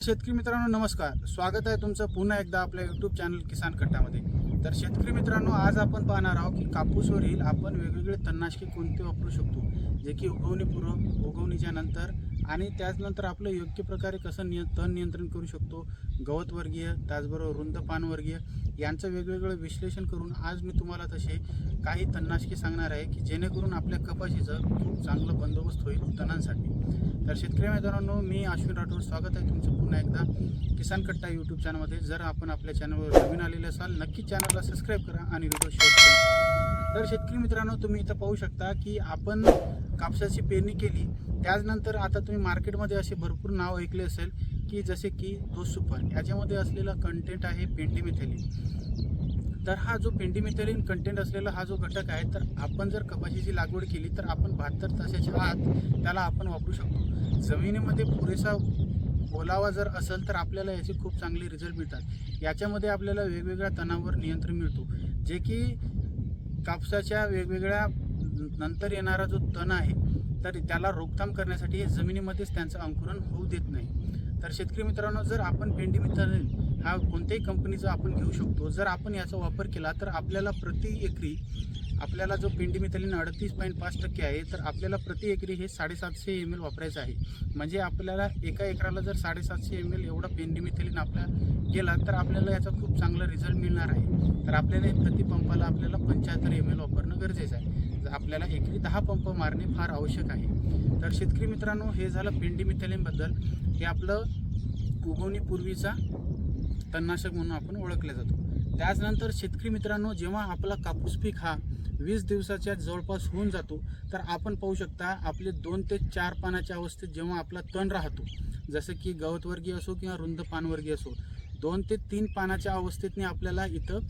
शेतकरी मित्रांनो नमस्कार. स्वागत आहे तुमचं पुन्हा एकदा आपल्या यूट्यूब चॅनल किसान कट्टामध्ये तर शेतकरी मित्रांनो आज आपण पाहणार आहोत की कापूसवरील आपण वेगवेगळे तणनाशके कोणते वापरू शकतो? जे की उगवणीपूर्व उगवणीच्या नंतर आणि त्याचनंतर आपलं योग्य प्रकारे कसं निय तण नियंत्रण करू शकतो गवतवर्गीय त्याचबरोबर रुंद पानवर्गीय यांचं वेगवेगळं विश्लेषण करून आज मी तुम्हाला तसे काही तणनाशके सांगणार आहे की जेणेकरून आपल्या कपाशीचं खूप चांगलं बंदोबस्त होईल तणांसाठी. तर शेतकरी मित्रांनो मी अश्विन राठोड स्वागत आहे तुमचं पुन्हा एकदा किसान कट्टा यूट्यूब चॅनलमध्ये जर आपण आपल्या चॅनलवर नवीन आलेले असाल नक्की चॅनलला सबस्क्राईब करा आणि व्हिडिओ शेअर करा. तर शेतकरी मित्रांनो तुम्ही इथं पाहू शकता की आपण कापसाची पेरणी केली. त्याचनंतर आता तुम्ही मार्केटमध्ये असे भरपूर नाव ऐकले असेल की जसे की दो सुपर याच्यामध्ये असलेला कंटेंट आहे पेंटीमिथेलिन तर हा जो पेंटीमिथेलिन कंटेंट असलेला हा जो घटक आहे तर आपण जर कपाशीची लागवड केली तर आपण बहात्तर तासाच्या आत त्याला आपण वापरू शकतो. जमिनीमध्ये पुरेसा ओलावा जर असेल तर आपल्याला याचे खूप चांगले रिझल्ट मिळतात. याच्यामध्ये आपल्याला वेगवेगळ्या तणावर नियंत्रण मिळतो. जे की कापसाच्या वेगवेगळ्या नंतर येणारा जो तण आहे तर त्याला रोकथाम करण्यासाठी जमिनीमध्येच त्यांचं अंकुरण होऊ देत नाही. तर शेतकरी मित्रांनो जर आपण पेंडीमिथालिन हा कोणत्याही कंपनीचा आपण घेऊ शकतो. जर आपण याचा वापर केला तर आपल्याला प्रति एकरी आपल्याला जो पेंडीमिथालिन अडतीस पॉईंट पाच टक्के आहे तर आपल्याला प्रति एकरी हे साडेसातशे एम एल वापरायचं आहे. म्हणजे आपल्याला एका एकराला जर साडेसातशे एम एल एवढा पेंडीमिथालिन आपल्या गेला तर आपल्याला याचा खूप चांगला रिझल्ट मिळणार आहे. तर आपल्याला हे प्रति पंपाला आपल्याला पंच्याहत्तर एम एल वापरणं गरजेचं आहे. आपल्याला एकरी दहा पंप मारणे फार आवश्यक आहे. तर शेतकरी मित्रांनो हे झालं पेंडीमिथालिनबद्दल हे आपलं उगवणीपूर्वीचा तणनाशक म्हणून आपण ओळखलं जातो. त्याचनंतर शेतकरी मित्रांनो जेव्हा आपला कापूस पीक हा वीस दिवसाच्या जवळपास होऊन जातो. तर आपण पाहू शकता आपले दोन ते चार पानाच्या अवस्थेत जेव्हा आपला तण राहतो जसं की गवतवर्गीय असो किंवा रुंद पानवर्गीय असो दोन ते तीन पानाच्या अवस्थेतने आपल्याला इथं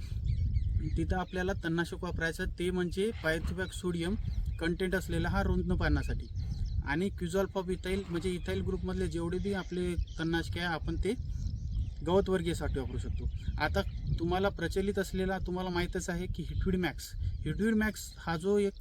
तिथं आपल्याला तणनाशक वापरायचं ते म्हणजे पायथोबॅक सोडियम कंटेंट असलेला हा रुंद पानासाठी. आणि क्युझॉल्पॉप इथाईल म्हणजे इथाईल ग्रुपमधले जेवढे बी आपले तणनाशके आहे आपण ते गवतवर्गीयसाठी वापरू शकतो. आता तुम्हाला प्रचलित असलेला तुम्हाला माहीतच आहे की हिटविड मॅक्स. हिटविड मॅक्स हा जो एक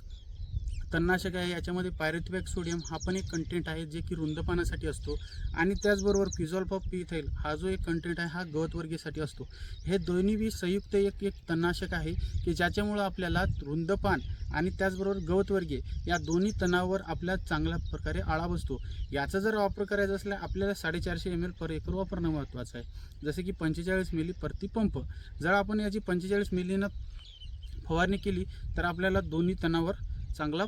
तणनाशक आहे याच्यामध्ये पायरेथबॅक सोडियम हा पण एक कंटेंट आहे जे की रुंदपानासाठी असतो. आणि त्याचबरोबर पिझॉलपॉप पिथेल हा जो एक कंटेंट आहे हा गवतवर्गीयसाठी असतो. हे दोन्ही बी संयुक्त एक एक तणनाशक आहे की ज्याच्यामुळं आपल्याला रुंदपान आणि त्याचबरोबर गवतवर्गीय या दोन्ही तणावर आपल्या चांगल्या प्रकारे आळा बसतो. याचा जर वापर करायचा असला आपल्याला साडेचारशे एम एल पर एकर वापरणं महत्त्वाचं आहे. जसे की पंचेचाळीस मिली प्रति पंप जर आपण याची पंचेचाळीस मिलीनं फवारणी केली तर आपल्याला दोन्ही तणावर चांगला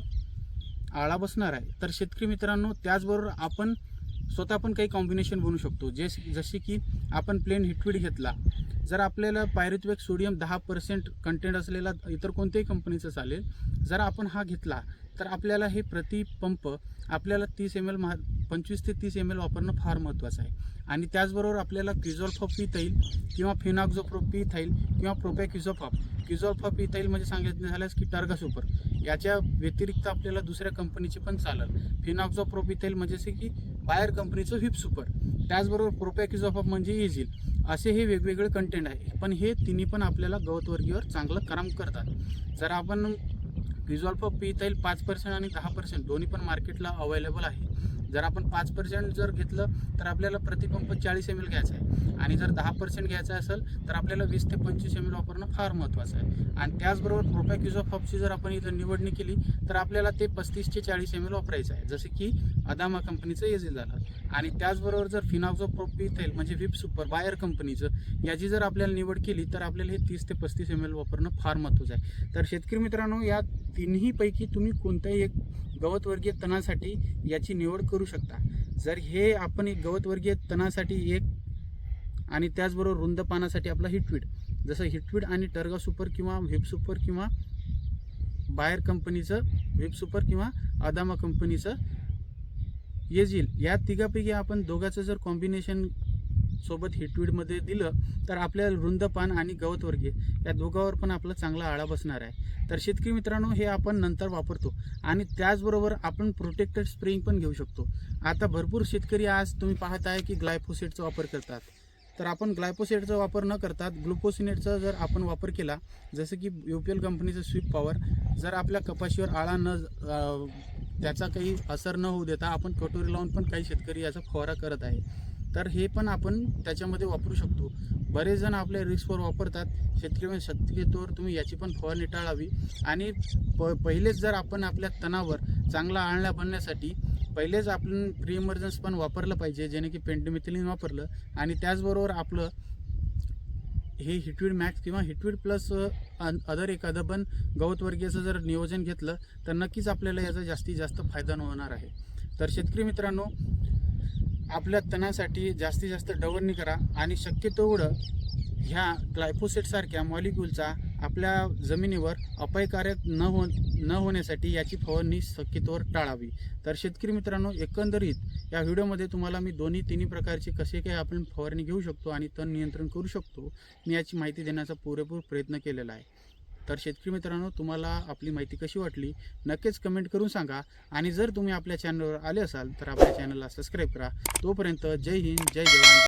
आळा बसणार आहे. तर शेतकरी मित्रांनो त्याचबरोबर आपण स्वतः पण काही कॉम्बिनेशन बनवू शकतो. जे जसे की आपण प्लेन हिटविड घेतला. जर आपल्याला पायरुत्वेक सोडियम दहा पर्सेंट कंटेंट असलेला इतर कोणत्याही कंपनीचं चालेल जर आपण हा घेतला तर आपल्याला हे प्रति पंप आपल्याला तीस एम एल महा पंचवीस ते तीस एम एल वापरणं फार महत्त्वाचं आहे. आणि त्याचबरोबर आपल्याला क्रिझोल्फॉप पिता किंवा फिनॉक्झोप्रो येईल किंवा प्रोपॅक्युझोफॉप पिता येईल म्हणजे सांगितलं झाल्यास की टार्गा सुपर याच्या व्यतिरिक्त आपल्याला दुसऱ्या कंपनीचे पण चालेल. फिनॉक्झोप्रोपिथाईल म्हणजे असे की बायर कंपनीचं व्हिप सुपर. त्याचबरोबर प्रोपॅक्युझोफॉप म्हणजे इझिल असे हे वेगवेगळे कंटेंट आहे. पण हे तिन्ही पण आपल्याला गवतवर्गीवर चांगलं काम करतात. जर आपण क्युझॉल्फॉ पिथाईल पाच पर्सेंट आणि दहा पर्सेंट दोन्ही पण मार्केटला अवेलेबल आहे जर आपण पाच पर्सेंट जर घेतलं तर आपल्याला प्रतिपंप चाळीस एम एल घ्यायचा आहे. आणि जर दहा पर्सेंट घ्यायचं असेल तर आपल्याला वीस ते पंचवीस एम एल वापरणं फार महत्त्वाचं आहे. आणि त्याचबरोबर प्रोपॅक्युझोफॉपची जर आपण इथं निवडणी केली तर आपल्याला ते पस्तीस ते चाळीस एम एल वापरायचं आहे. जसं की अदामा कंपनीचं एझिल झालं. आणि त्याचबरोबर जर फिनॉक्झो प्रोपिथेल म्हणजे व्हिप सुपर बायर कंपनीचं याची जर आपल्याला निवड केली तर आपल्याला हे तीस ते पस्तीस एम एल वापरणं फार महत्त्वाचं आहे. तर शेतकरी मित्रांनो या तिन्हीपैकी तुम्ही कोणत्याही एक गवतवर्गीय तणासाठी याची निवड करू शकता. जर हे आपण एक गवतवर्गीय तणासाठी एक आणि त्याचबरोबर रुंद पानासाठी आपला हिटवीड जसं हिटवीड आणि टर्गा सुपर किंवा व्हिप सुपर किंवा बायर कंपनीचं व्हिप सुपर किंवा अदामा कंपनीचं येजील या तिघापैकी आपण दोघाचं जर कॉम्बिनेशन सोबत हिटवीडमध्ये दिलं तर आपल्याला रुंदपान आणि गवतवर्गीय या दोघावर पण आपला चांगला आळा बसणार आहे. तर शेतकरी मित्रांनो हे आपण नंतर वापरतो. आणि त्याचबरोबर आपण प्रोटेक्टेड स्प्रेइंग पण घेऊ शकतो. आता भरपूर शेतकरी आज तुम्ही पाहत आहे की ग्लायफोसेटचा वापर करतात. तर आपण ग्लायफोसेटचा वापर न करता ग्लुकोसिनेटचा जर आपण वापर केला जसं की यू पी एल कंपनीचं स्वीप पॉवर जर आपल्या कपाशीवर आळा न त्याचा काही असर न होऊ देता आपण कटोरी लावून पण काही शेतकरी याचा फवारा करत आहे. तर हे पण आपण त्याच्यामध्ये वापरू शकतो. बरेच जण आपल्या रिक्सवर वापरतात. शेतकरी शक्यतोवर तुम्ही याची पण फवारणी टाळावी. आणि प पहिलेच जर आपण आपल्या तणावर चांगला आळण्या बनण्यासाठी पहिलेच आपण प्री इमर्जन्स पण वापरलं पाहिजे जेणे की पेंटमिथिलिन वापरलं. आणि त्याचबरोबर आपलं हे हिटवीड मॅक्स किंवा हिटवीड प्लस अदर एखादं पण गवतवर्गीयाचं जर नियोजन घेतलं तर नक्कीच आपल्याला याचा जास्तीत जास्त फायदा होणार आहे. तर शेतकरी मित्रांनो आपल्या तणासाठी जास्तीत जास्त डवरणी करा आणि शक्यतोवढं ह्या ग्लायफोसेटसारख्या मॉलिक्यूलचा आपल्या जमिनीवर अपायकारक न हो न होण्यासाठी याची फवारणी शक्यतोवर टाळावी. तर शेतकरी मित्रांनो एकंदरीत या व्हिडिओमध्ये तुम्हाला मी दोन्ही तिन्ही प्रकारचे कसे काय आपण फवारणी घेऊ शकतो आणि तण नियंत्रण करू शकतो मी याची माहिती देण्याचा पुरेपूर प्रयत्न केलेला आहे. तर शेतकरी मित्रांनो तुम्हाला आपली माहिती कशी वाटली? नक्कीच कमेंट करून सांगा. आणि जर तुम्ही आपल्या चॅनलवर आले असाल तर आपल्या चॅनलला सबस्क्राईब करा. तोपर्यंत जय हिंद जय जवान.